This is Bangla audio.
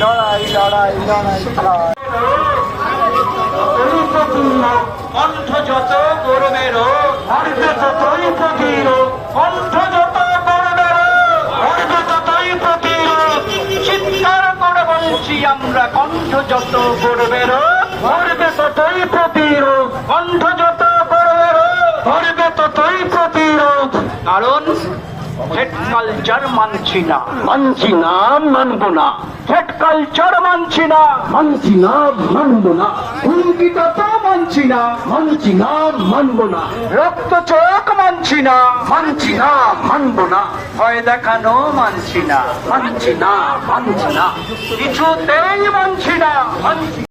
লড়াই লড়াই লড়াই লড়াই। কণ্ঠ যত গরমের হরবে ততই প্রতির কণ্ঠ যত গরমের হরবে ততই প্রতির চিৎকার করে বলছি আমরা কণ্ঠ যত গরমের হরবে ততই প্রতিরোধ কণ্ঠ যত গরমের হরবে ততই প্রতিরোধ কারণ হেড কালচার মানছি না মানছি না মানবো না হেড কালচার মানছি না মানছি না মানবো না হুমকিটা তো মানছি না মানছি না মানবো না রক্ত চোখ মানছি না মানছি না মানবো না ভয় দেখানো মানছি না মানছি না মানছি না কিছুতেই মানছি না মানছি